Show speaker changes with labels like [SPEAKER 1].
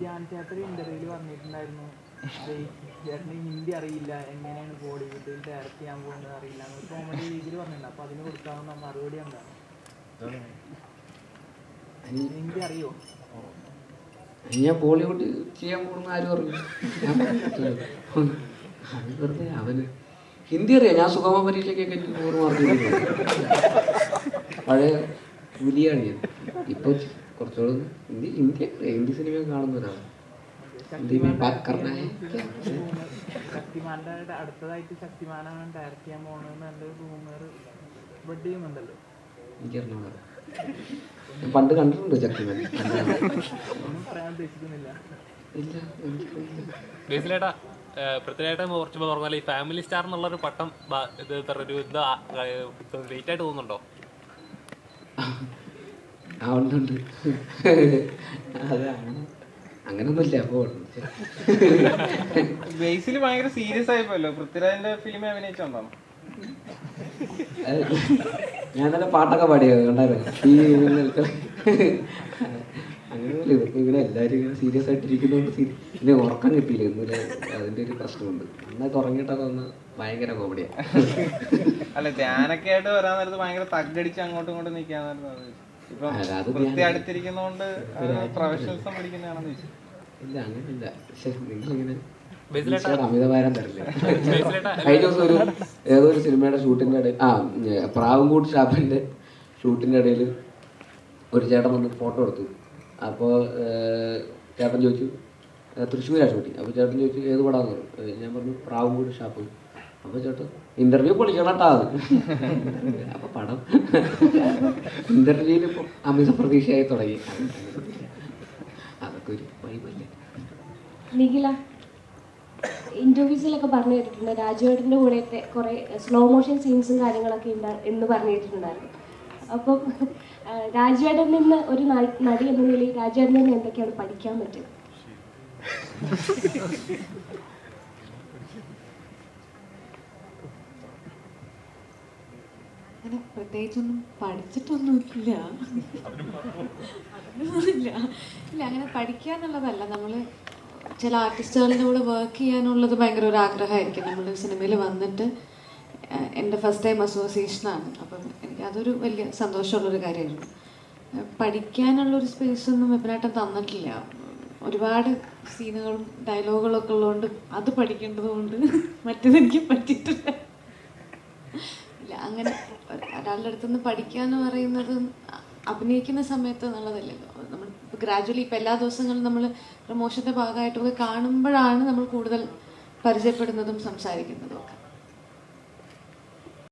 [SPEAKER 1] ധ്യാൻ ചേട്ടൻ ഇന്റർവ്യൂൽ പറഞ്ഞിട്ടുണ്ടായിരുന്നു. ചേട്ടന് ഹിന്ദി അറിയില്ല എങ്ങനെയാണ് ബോളിവുഡിൽ ഡയറക്റ്റ് ചെയ്യാൻ പോകുന്നത് അറിയില്ല കോമഡി രീതിയിൽ പറഞ്ഞിട്ടുണ്ട്. അപ്പൊ അതിന് കൊടുക്കാവുന്ന മറുപടി എന്താണ് ഹിന്ദി അറിയോ?
[SPEAKER 2] ഞാൻ ബോളിവുഡ് ചെയ്യാൻ പോകുന്ന ആരും അറിയില്ല. ഞാൻ അത് വെറുതെ അവന് ഹിന്ദി അറിയാം. ഞാൻ സുഗമ പരീക്ഷയ്ക്കൊക്കെ നൂറ് മാർക്ക് പഴയ പുലിയാണ് ഞാൻ. ഇപ്പോൾ കുറച്ചുകൂടെ ഹിന്ദി ഇന്ത്യ ഹിന്ദി സിനിമ കാണുന്ന ഒരാളാണ്
[SPEAKER 1] അടുത്തതായിട്ട് ചെയ്യാൻ
[SPEAKER 2] പണ്ട് കണ്ടിട്ടുണ്ട്
[SPEAKER 1] ശക്തിമാൻ. പറയാൻ
[SPEAKER 3] പറഞ്ഞാൽ ഈ ഫാമിലി സ്റ്റാർ എന്നുള്ള ഒരു പട്ടം ഇത് ഒരു ഇത് വെയിറ്റ് ആയിട്ട് തോന്നുന്നുണ്ടോ?
[SPEAKER 2] ആ ഉണ്ട് ഉണ്ട് അതാണ്. അങ്ങനൊന്നുമില്ല അപ്പോൾ
[SPEAKER 4] ബേസിൽ ഭയങ്കര സീരിയസ് ആയിപ്പോയല്ലോ. പൃഥ്വിരാജിന്റെ ഫിലിം അഭിനയിച്ചോണ്ടോ
[SPEAKER 2] ഞാൻ നല്ല പാട്ടൊക്കെ പാടിയത് കണ്ടായിരുന്നു? ഈ അങ്ങനെയല്ല ഇതൊക്കെ ഇങ്ങനെ എല്ലാവരും ഇങ്ങനെ സീരിയസ് ആയിട്ടിരിക്കുന്നതുകൊണ്ട് പിന്നെ ഉറക്കം കിട്ടിയില്ല ഇന്നലെ അതിന്റെ ഒരു പ്രശ്നമുണ്ട്. നന്നായിട്ട് ഉറങ്ങിയിട്ടൊക്കെ ഒന്ന് ഭയങ്കര കോമഡിയാ
[SPEAKER 4] അല്ല ധ്യാനൊക്കെ ആയിട്ട് വരാൻ നേരത്ത് ഭയങ്കര തగ్గടിച്ച് അങ്ങോട്ടും ഇങ്ങോട്ടും നിൽക്കാൻ അത്
[SPEAKER 2] ഇല്ല. അങ്ങനെയില്ല പക്ഷെ നിങ്ങളിങ്ങനെ
[SPEAKER 3] ബേസിലേട്ടാ?
[SPEAKER 2] ഈശ്വര അമിതഭാരം തരില്ല? കഴിഞ്ഞ ദിവസം ഒരു ഏതോ ഒരു സിനിമയുടെ ഷൂട്ടിന്റെ ഇടയിൽ ആ ഏ, ഷാപ്പിന്റെ ഷൂട്ടിന്റെ ഇടയിൽ ഒരു ചേട്ടൻ വന്ന് ഫോട്ടോ എടുത്തു. അപ്പോൾ ചേട്ടൻ ചോദിച്ചു തൃശ്ശൂരാണ് തൃശ്ശൂരാ ഷൂട്ടിങ്. അപ്പോൾ ചേട്ടൻ ചോദിച്ചു ഏത് പടാന്ന് പറഞ്ഞു. ഞാൻ പറഞ്ഞു പ്രാവൻകൂട് ഷാപ്പ്. അപ്പോൾ ചേട്ടൻ ഇന്റർവ്യൂ പൊളിക്കണട്ടാ അപ്പൊ പടം. ഇന്റർവ്യൂവിൽ ഇപ്പം അമിത പ്രതീക്ഷയായി തുടങ്ങി. അതൊക്കെ ഒരു വൈബല്ലേ
[SPEAKER 5] ഇന്റർവ്യൂസിലൊക്കെ പറഞ്ഞു കേട്ടിട്ടുണ്ട്. രാജുവേട്ടന്റെ കൂടെയൊക്കെ കുറേ സ്ലോ മോഷൻ സീൻസും കാര്യങ്ങളൊക്കെ ഉണ്ട് എന്ന് പറഞ്ഞു കേട്ടിട്ടുണ്ടായിരുന്നു അപ്പം രാജുവേട്ടൻ നിന്ന് ഒരു നടി എന്ന നിലയിൽ രാജുവേട്ടൻ നിന്ന് എന്തൊക്കെയാണ് പഠിക്കാൻ പറ്റുക
[SPEAKER 6] അങ്ങനെ പ്രത്യേകിച്ചൊന്നും പഠിച്ചിട്ടൊന്നുമില്ല. അങ്ങനെയൊന്നുമില്ല ഇല്ല അങ്ങനെ പഠിക്കുക എന്നുള്ളതല്ല നമ്മൾ ചില ആർട്ടിസ്റ്റുകളുടെ കൂടെ വർക്ക് ചെയ്യാനുള്ളത് ഭയങ്കര ഒരു ആഗ്രഹമായിരിക്കും. നമ്മൾ സിനിമയിൽ വന്നിട്ട് എന്റെ ഫസ്റ്റ് ടൈം അസോസിയേഷനാണ് അപ്പം എനിക്ക് അതൊരു വലിയ സന്തോഷമുള്ളൊരു കാര്യമായിരുന്നു. പഠിക്കാനുള്ളൊരു സ്പേസ് ഒന്നും വെപ്പനായിട്ടും തന്നിട്ടില്ല. ഒരുപാട് സീനുകളും ഡയലോഗുകളൊക്കെ ഉള്ളതുകൊണ്ട് അത് പഠിക്കേണ്ടതുകൊണ്ട് മറ്റേതെനിക്ക് പറ്റിയിട്ടില്ല ഇല്ല അങ്ങനെ ഒരാളുടെ അടുത്തുനിന്ന് പഠിക്കുക എന്ന് പറയുന്നത് അഭിനയിക്കുന്ന സമയത്ത് എന്നുള്ളതല്ലല്ലോ നമ്മൾ ഗ്രാജുവലി ഇപ്പം എല്ലാ ദിവസങ്ങളും നമ്മൾ പ്രമോഷന്റെ ഭാഗമായിട്ടൊക്കെ കാണുമ്പോഴാണ് നമ്മൾ കൂടുതൽ പരിചയപ്പെടുന്നതും സംസാരിക്കുന്നതും ഒക്കെ.